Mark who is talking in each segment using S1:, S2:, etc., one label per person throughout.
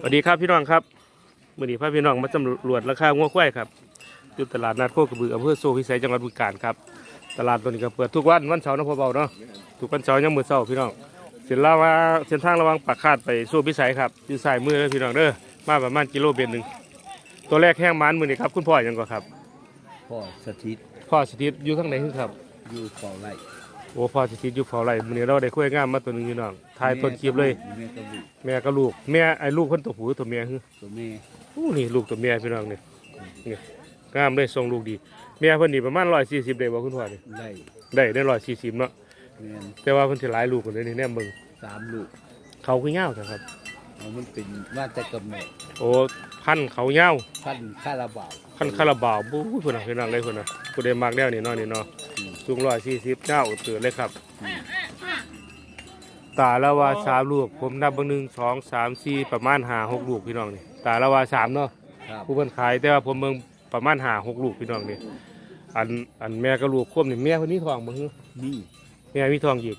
S1: สวัสดีครับพี่น้องครับมื่อนี้พาพี่น้องมาสำรวจราคางัวควายครับอยู่ตลาดนัดโคกระบืออำเภอโซพิสัยจังหวัดบึงกาฬครับ ตลาดตัวนี้ก็เปิดทุกวันวันเสาร์นะพ่อเบาเนาะทุกวันเสาร์ยังมือเสาร์พี่น้องเส้นลาวาเส้นทางระหวังปากคาดไปโซพิสัยครับอยู่สายมือเลยพี่น้องเด้อมาประมาณกิโลเมตรหนึ่งตัวแรกแห้งมันมือนี้ครับคุณพ่อยังก็ครับ
S2: พ่อสถิต
S1: พ่อสถิตอยู่ทางไหนขึ้นครับ
S2: อยู่เฝ้าไร่
S1: โอ้พ่อสถิตอยู่เฝ้าไรมือนี้เราได้คุยงามมาตัวหนึงพี่น้องถ่ายต้นคลิปเลย
S2: แม่กับลูก
S1: แม่กับลูก แม่ไอ้ลูกคนตัวผู้ตัวเมียคือ
S2: ตัวแม่
S1: อู้นี่ลูกตัวเมียพี่น้องนี่นี่งามเลยทรงลูกดีเมียเพิ่นนี่ประมาณร้อยสี่สิบได้บ่คุณพ่อนี่
S2: ไร่
S1: ได้ได้ร้อยสี่สิบเนาะ
S2: แม่น
S1: แต่ว่าเพิ่นสิหลายลูกกว่านี้นี่แน่เบิ่ง
S2: สามลูก
S1: เขาคือเงาวจ้ะครับ
S2: เอามันเป็นว่าแต่กับแม่
S1: โอ้พันธุ์เขาเงาว
S2: พันคาราบาว
S1: พันธุ์คาราบาวบู้ยพุ่นน่ะพี่น้องเลยพุ่นน่ะผู้ใดมักแนวนี้เนาะนี่เนาะ
S2: อืม
S1: สูงร้อยสี่สิบเจ้าตื่นเลยครับ
S2: อืม
S1: ตาละว่าสามลูกผมนับเบิ่งหนึ่งสองสามสี่ประมาณห้าหกลูกพี่น้องนี่ตาละว่าสามเนาะ
S2: ครับ
S1: ผู้เพิ่นขายแต่ว่าผมเบิ่งประมาณห้าหกลูกพี่น้องนี่อันอันแม่กับลูกควบนี่แม่เพิ่นนี่ท้องบ่ฮึ
S2: นี่
S1: แม่มีทองอีก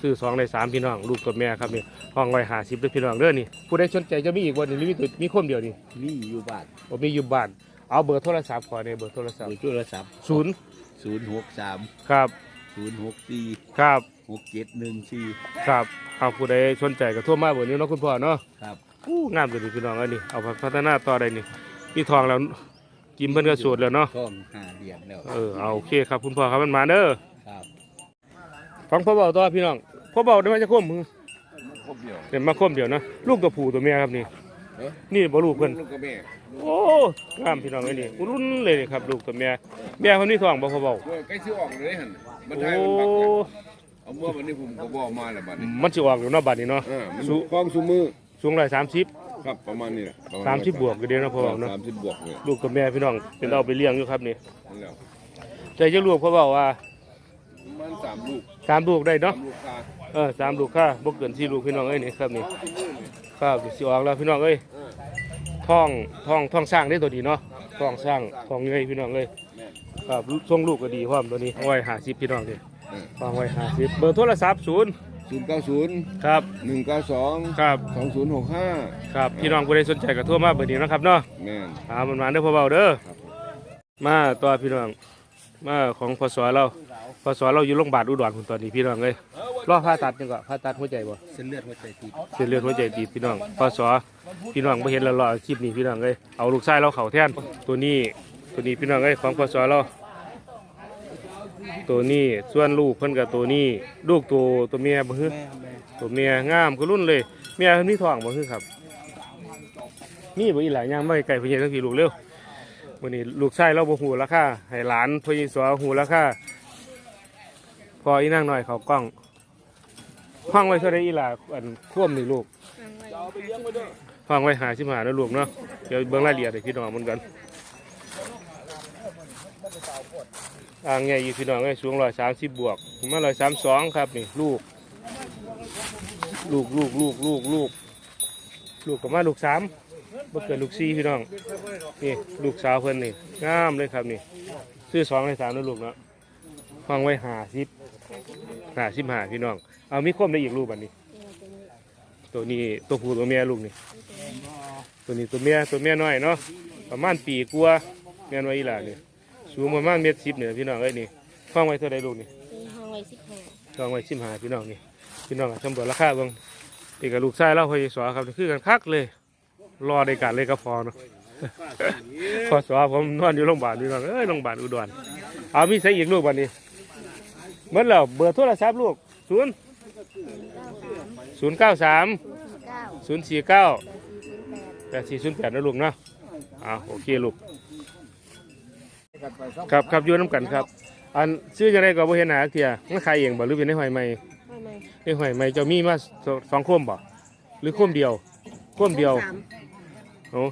S1: ซื้อสองในสามพี่น้องลูกกับแม่ครับนี่ห้องไว้หาสิบด้วยพี่น้องเด้อนี่ผู้ใดสนใจจะมีอีกวันหนึงหรือมีตัวมีคนเดียวนี่
S2: นี่อยู่บ้าน
S1: ผมมีอยู่บ้าน เอาเบอร์โทรศัพท์ขอในเบอร์โทรศัพ
S2: เบ
S1: ท์
S2: อร์โทรศัพท์
S1: ศูนย์
S2: ศูนย์หกสาม
S1: ครับ
S2: ศูนย์หกสี่
S1: ครับ
S2: หกเจ็ดหนึ่งสี่
S1: ครับเอาผู้ใดสนใจก็โทรมาเบอร์นี้เนาะคุณพ่อเนาะ
S2: ครับ
S1: อู้งามตัวนี้พี่น้องเอันนี้เอาไปพัฒนาต่อได้นี่มีทองแล้วกินเพิ่นก็สูตรแล้วเนาะ
S2: ท้องห้าเดือนแล้ว
S1: เออเอาโอเคครับคุณพ่อครับมันมาเด้อ
S2: ครับ
S1: ฟังพ่อเบาต่อพี่น้องพ่อเบาได้มาจะคมมือ
S2: ครบเดียว
S1: เดี๋ยวมาคมเดี๋ยวนะลูกกับผู้ตัวเมียครับนี่
S2: เอ๊ะ
S1: นี่บ่ลูกเพิ่น
S2: ลูกกับแม่
S1: โอ้งามพี่น้องไอ้นี่รุ่นเลยนี่ครับ ลูกตัวเมียแม่คนนี้ท้องบ่พอเบา
S3: เว้ยใกล้สิออกเลยหั่นมัน
S1: โอ้
S3: ได้มันบักเลยเอาเมื่อวันนี้ผมก็บอกมาแล้วบัดนี้
S1: มันสิออกอยู่เนาะบัดนี้เนาะ
S3: เออมัน
S1: สู
S3: คล้องสูมือ
S1: สูงร้อยสามสิบ
S3: ครับประมาณนี้แหละประณ
S1: สามสิบบวกก็เดียวเนาะพอเบาเนาะ
S3: สามสิบบวกเลย
S1: ลูกตัวแม่พี่น้องเป็นเอาไปเลี้ยงอยู่ครับนี่
S3: นั่นแหล้ว
S1: ใจจะลูกเขาบอกว่า
S3: ประมันสามลูก
S1: สามลูกได้
S3: สา
S1: เนาะ
S3: มลูกคา
S1: เออสามลูกค่ะบ่เกินสี่ลูกพี่น้องเอ้ยนี่ครับนี่ ครับสิออกแล้วพี่น้องเอ้ย
S3: เออ
S1: ท้องท้องท้องสร้างได้ตัวดีเนาะท้องสร้างท้องใหญ่พี่น้องเอ้ย
S3: แม่น
S1: ครับทรงลูกก็ดีพร้อมตัวนี้เอาไว้ห้าสิบพี่น้องนี่
S3: เออ
S1: วางไว้ห้าสิบเบอร์โทรศัพท์ศูนย์
S3: ศูนย์เก้าศูนย์
S1: ครับ
S3: หนึ่งเก้าสอง
S1: ครับ
S3: สองศูนย์หกห้า
S1: ครับพี่น้องผู้ใดสนใจก็โทรมาเบอร์นี้นะครับเนาะ
S3: แม่น
S1: หามันมาเด้อพ่อเบาเด้อ
S3: ครับผม
S1: มาต่อพี่น้อง มาของพศเราพศเราอยู่โรงพยาบาลอุดรคุณตอนนี้พี่น้องเลยรอผ่าตัดยังก็ผ่าตัดหัวใจบ่
S2: เส้นเลือดหัวใจตีบ
S1: เส้นเลือดหัวใจตีบพี่น้องพศพี่น้องบ่เห็นแล้วรอคลิปนี้พี่น้องเลยเอาลูกชายเราเข้าแทนตัวนี้ตัวนี้พี่น้องเลยของพศเราตัวนี้ส่วนลูกเพิ่นกับตัวนี้ลูกตัวตัวเมียบ่ฮึ
S2: แม่แม่
S1: ตัวเมียงามคือรุ่นเลยเมียเพิ่นมีท้องบ่ฮึครับนี่บ่อีหลายย่างไม่ไกลเพิ่นเฮ็ดจังซี่ลูกเร็ว วันนี้ลูกชายเราบ่หูราคาให้หลานพ่อยิสวหูราคาพออีนั่งหน่อยเขากล้อง ห้องไว้เท่าไรอีหล่าอันท่วมนี่ลูกห้องไว้หาชิมหาแล้วลูกเนาะเดี๋ยวเบิ่งรายละเอียดให้พี่น้องมันกันอ่างใหญ่ยู่พี่น้องไอ้สูงร้อยสามสิบบวกมาร้อยสามสองครับนี่ลูก ลูกลูกลูกลูกลูกลูกกับมาลูกสาม บ่เกินลูกสี่พี่น้อง นี่ลูกสาวเพิ่นนี่งามเลยครับนี่ซื้อสองในสามนะลูกเนาะฟังไว้หาสิบหาสิบหาพี่น้อง เอามีคมได้อีกลูกบัดนี้ ตัวนี้ตัวผู้ตัวเมียลูกนี่ ตัวนี้ตัวเมียตัวเมียน้อยเนาะประมาณปีกว่าแม่นไว้อีหล่านี่สูงประมาณเมตรสิบเนี่ยพี่น้องเอ้ยนี่ฟังไว้เท่าไรลูกนี่
S4: เป็นห้องไว้สิบห้า
S1: ฟังไว้สิบหาพี่น้องนี่พี่น้องจำเบิดราคาเบิ่งนี่กับลูกชายเล่าพยสอครับนี่คือกันคักเลย รอในการเลยก็พอเนาะพอสอผมนอนอยู่โรงพยาบาลพี่น้องเอ้ยโรงพยาบาลอุดรเอามีใส่อีกลูกวันนี้เมื่อแล้วเบอร์โทรศัพท์ลูกศูนย์ศูนย์เก้าสาม
S4: เก้า
S1: ศูนย์สี่เก้า
S4: แปดสี่ศูนย์แปด
S1: แปดสี่ศูนย์แปดนะลูกเนาะอ่าโอเคลูกครับครับอยู่น้ำกันครับ อันซื้อจะได้ก็บ่เห็นหนาเทียมันขายเองบ่หรือเป็นในหอยใหม่
S4: ไม่ไม่
S1: ในหอยใหม่เจะมีมาสสองโคมบ่หรือโคมเดียวโคมเดียว
S4: สาม
S1: โอ้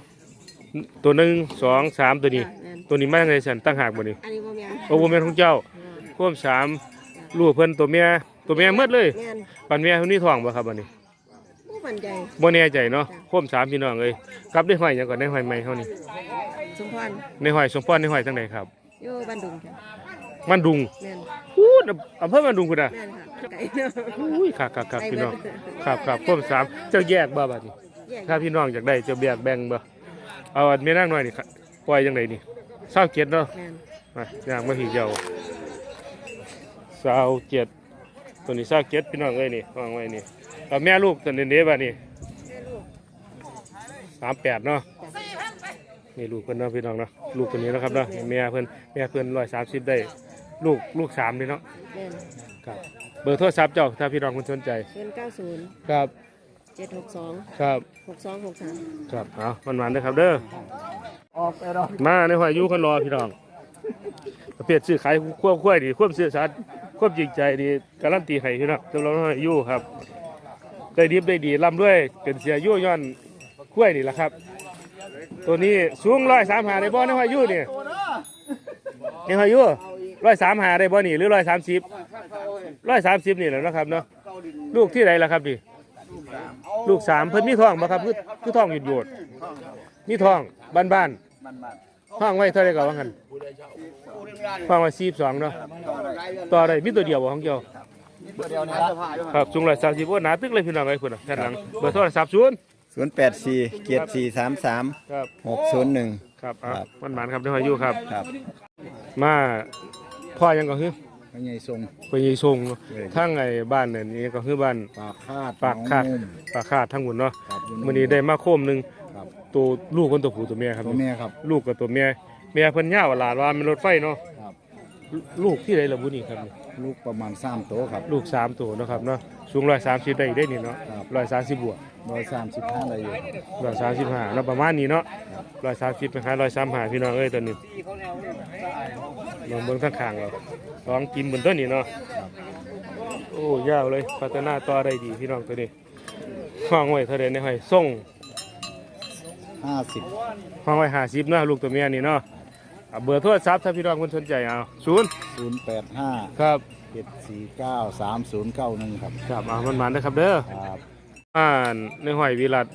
S1: ตัวหนึ่งสองสามตัวนี้
S4: จ้ะแม่น
S1: ตัวนี้มาจากไหนสันตั้งหากบ่นี่
S4: อันนี้บ่แม่น
S1: โอ้บ่แม่นของเจ้าโคมสามลูกเพิ่นตัวเมียตัวเมียหมดเลย
S4: แม่น
S1: ปันเมียเพิ่นนี่ท้องบ่ครับบัดนี้
S4: ผู้ปันใจ
S1: บ่แน่ใจเนาะโคมสามพี่น้องเอ้ยกลับได้หอยหยังก่อนได้หอยใหม่เฮานี่
S4: สมพร
S1: ในหอยสมพรในหอยจังไดครับ
S4: อยู่บ้านดุงจ้ะ
S1: มันดุง
S4: แม่น
S1: พูดอำเภอมันดุงพุ่นน่ะ
S4: แม่นค่ะไก่เนาะ
S1: อุ้ยครับครับครับ
S4: ไก่
S1: พี่น้อง
S4: เบิด
S1: ครับครับโคมสามเจ้าแยกบ่บัดนี้ ถ้าพี่น้องอยากได้จะแบกแบ่งบ่เอาอันแม่นางหน่อยนี่ครับปล่อยจังไดนี่เศร้าเจ็ดเนาะ
S4: แม่น
S1: มาย่างมาผีเจ้าเศร้าเจ็ดตัวนี้เศร้าเจ็ดพี่น้องเอ้ยนี่วางไว้นี่เอาแม่ลูกตัวนี้เด้บ่านี่สามแปดเนาะนี่ลูกเพิ่นเนาะพี่น้องเนาะลูกตัวนี้นะครับเนาะแม่เพิ่นแม่เพิ่นร้อยสามสิบได้ลูกลูกสามนี่เนาะ
S4: แม่น
S1: ครับเบอร์โทรศัพท์เจ้าถ้าพี่น้องคนสนใจ
S4: เงินเก้าศูนย์
S1: ครับ
S4: เจ็ดหกสอง
S1: ครับ
S4: หกสองหกสาม
S1: ครับเอามันมันๆเด้อครับเด้อ
S2: ออกไปรอ
S1: มาในหอยอยูคนรอพี่น้องประเภทซื้อขายควบคุ้ยดีควบซื้อสัตว์ควบจริงใจดีการันตีให้พี่น้องจำลองหอยอยูครับได้ดีได้ดีร่ำด้วยเป็นเสียอยูย้อนคุ้ยนี่แหละครับ ตัวนี้สูงร้อยสามหาได้บ่ในหอยอยูนี่ในหอยอยูร้อยสามหาได้บ่นี่หรือร้อยสามสิบร้อยสามสิบนี่แหละนะครับเนาะลูกที่ไหนล่ะครับนี่ ลูกสามเพิ่นมีท้องบ่ครับคือคือท้องหยุดหยุดๆมีท้องบ้านบ้านๆห้องไว้เท่าไรก็ว่างันห้องไว้สี่สองเนาะต่อได้มีตัวเดียวบ่ของเกี่ยวครับสูงร้อยสามสิบหนาตึกเลยพี่น้องไอ้คนน่ะแค่หลังเบอร์โทรศัพท์ศูนย์
S5: ศูนย์แปดสี่เกียรสี่สามสาม
S1: ครับ
S5: หกศูนย์หนึ่ง
S1: ครับอะ
S5: ครับ
S1: มันหมานครับได้หอยอยู่ครับ
S5: ครับ
S1: มาพ่อยังก็คือ
S2: พระใหญ่ทรง
S1: ไปยีทรงเนาะทั้งไอ้บ้านเนี่ยนี่ก็คือบ้าน
S2: ปากคาด
S1: ปากคาด
S2: หนองมุม
S1: ปากคาดทั้งหมดเนาะ
S2: ครับอยู่
S1: มื้อนี้ได้มาโคมหนึง
S2: ครับ
S1: ตัวลูกคนตัวผู้ตัวเมียครับ
S2: ตัวแม่ครับ
S1: ลูกกับตัวเมียเมียเพิ่นย่าวหลานว่ามันรถไฟเนาะ
S2: ครับ
S1: ลูกที่ไหนล่ะบุนี่ครับ
S2: ลูกประมาณสามโตวครับ
S1: ลูกสามตัวเนาะครับเนาะสูงร้อยสามสิบได้ได้นี่เนาะ
S2: ครับ
S1: ร้อยสามสิบบวก
S2: ร้อยสามสิบห้าได้อยู่
S1: ร้อยสามสิบห้าเนาะประมาณนี้เนาะร้อยสามสิบไปขายร้อยสามห้าพี่น้องเอ้ยตัวนี้ลองเบิ่งข้างข้างเรา ลองกินบนต้นนี้เนาะโอ้ยาวเลยพัฒนาต่อได้ดีพี่น้องตัวนี้ห้องไว้เท่าไรในห้อยส่ง
S2: ห้าสิบ
S1: ห้องไว้ห้าสิบเนาะลูกตัวเมียนี่เนาะเอาเบอร์โทรศัพท์ถ้าพี่น้องคนสนใจเอาศูนย์
S2: ศูนย์แปดห้า
S1: ครับ
S2: เจ็ดสี่เก้าสามศูนย์เก้าหนึ่งครับ
S1: ครับเอามันมันนะครับเด้อ
S2: ครับ
S1: อ่านในห้อยวิรัต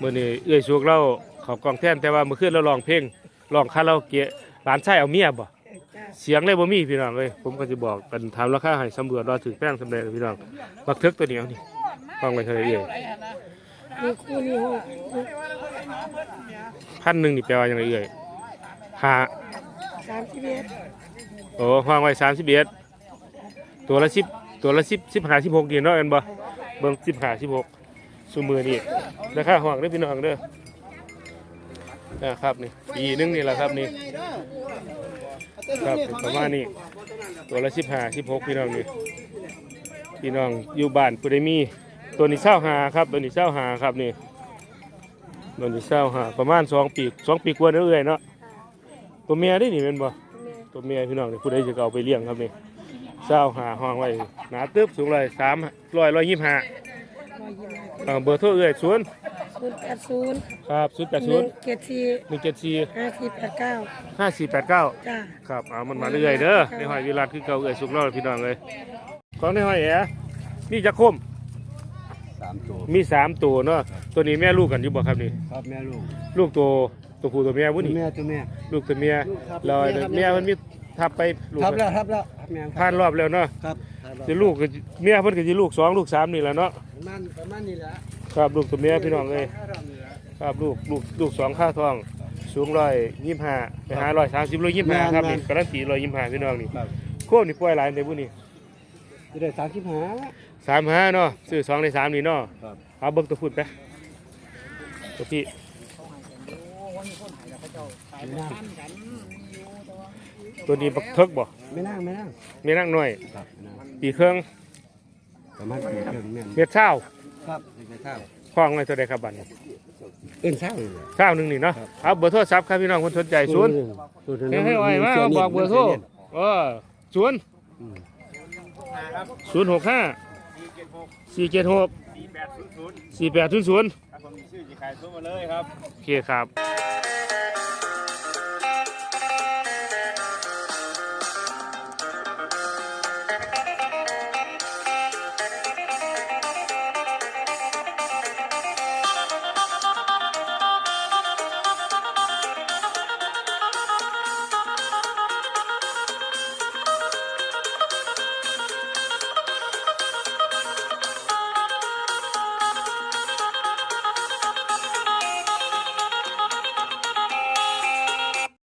S1: มื่อนี้เอื้อยสุกเราเขากองแท่นแต่ว่าเมื่อคืนเราลองเพลงลองคาราโอเกะร้านชายเอาเมียบ่ เสียงเลยบ่มีพี่น้องเลยผมก็จะบอกกันทำราคาให้สำรวจว่าถือแป้งสำเร็จพี่น้องบักเทึกตัวเหนียวนี่ฟังไว้เท่าไหร่เอ่ย
S4: มีคู่นี้หก
S1: พันหนึ่งนี่แปลว่าอย่างไรเอ่ยห้า
S4: สามสิบเอ็ด
S1: โอ้ฟังไว้สามสิบเอ็ดตัวละสิบตัวละสิบสิบห้าสิบหกนี่เนาะเอ็นบ่เบิ่งสิบห้าสิบหกสุมือนี่ราคาห้องเด้อพี่น้องเด้อนะครับนี่ปีหนึงนี่แหละครับนี่ ครับประมาณนี้ตัวละสิบห้าสิบหกพี่น้องนี่พี่น้องอยู่บ้านปุได้มีตัวนี้เศร้าหาครับ ตัวนี้เศร้าหาครับนี่ตัวนี้เศร้าหาประมาณสองปีสองปีกว่าเรื่อยเนาะตัวเมียได้หนี่เป็นบ่ตัวเมียพี่น้องนี่ผู้ใดจะเอาไปเลี้ยงครับนี่เศร้าหาห้องไว้หนาตึ๊บสูงร้อยสามร้อยร้อยยี่สิบห้าเบอร์โทรเอ่ยศูนย์
S4: ศูนย์แปดศูนย์
S1: ครับศูนย์แปด
S4: ห
S1: ศู
S4: นึ่
S1: น
S4: ง
S1: ย์
S4: เจ็ดสี่
S1: หนึ่งเจ็ดสี่
S4: ห้าสี่แปดเก้า
S1: ห้าสี่แปดเก้า
S4: จ้า
S1: ครับเอามันมาเรื่อยๆเด้อในหอยวิรัตคือเก่าเอ่ยสุกเล่าพี่น้องเลยของในหอยแอะมีจะคม
S2: สามตัว
S1: มีสามตัวเนาะตัวนี้แม่ลูกกันอยู่บ่ครับนี่
S2: ครับแม่ลูก
S1: ลูกตัวตัวผู้ตัวเมียวุ้นี่
S2: แม่ตัวแม่
S1: ลูกตัวเมีย
S2: ลูกครับ
S1: ลอย
S2: แม่ครับ
S1: เมียมันมีทับไปลูก
S2: ทับแล้วทับแล้วแม่
S1: ผ่านรอบแล้วเนาะ
S2: ครับทับแล้ว
S1: จะลูกก็เมียเพิ่นก็สิลูกสองลูกสามนี่แหละเนาะ
S2: ประมาณประมาณนี้แหละ
S1: ครับลูกตัวเมียพี่น้องเลย
S2: ค่าทำนี่แหละ
S1: ครับลูกลูกลูกสองข้าทอง สูงร้อยยี่สิบห้าไปหาร้อยสามสิบร้อยยี่สิบห้าครับนี่การันตีร้อยยี่สิบห้าพี่น้องนี่
S2: ครับ
S1: โคมนี่ปล่อยหลายในบุนี่
S2: จะได้สามสิบห้า
S1: สามห้าเนาะซื้อสองในสามนี่เนาะ
S2: ครับ
S1: เอาเบิ้งตัวพุ่นไปตัวพี่ตัวนี้บักเทิกบ่
S2: ไม่นั่งไม่นั่ง
S1: มีนั่งหน่อย
S2: ครับ
S1: ปีเครื่อง
S2: ประมาณปีครึ่งแม่น
S1: เม็ดเช้า
S2: ครับไม่เท่า
S1: คล้องไว้ตัวใดครับบัดนี้
S2: เอิ้นเท่าเลย
S1: เช้าหนึ่งนี่เนาะเอาเบอร์โทรศัพท์ครับพี่น้องคนสนใจศูนย์เฮ้ยให้ไว้มาบอกเบอร์โทรเออศูนย์ศูนย์หกห้าสี่เจ็ดหกสี่แปดศูนย์ศูนย์โอเคครับ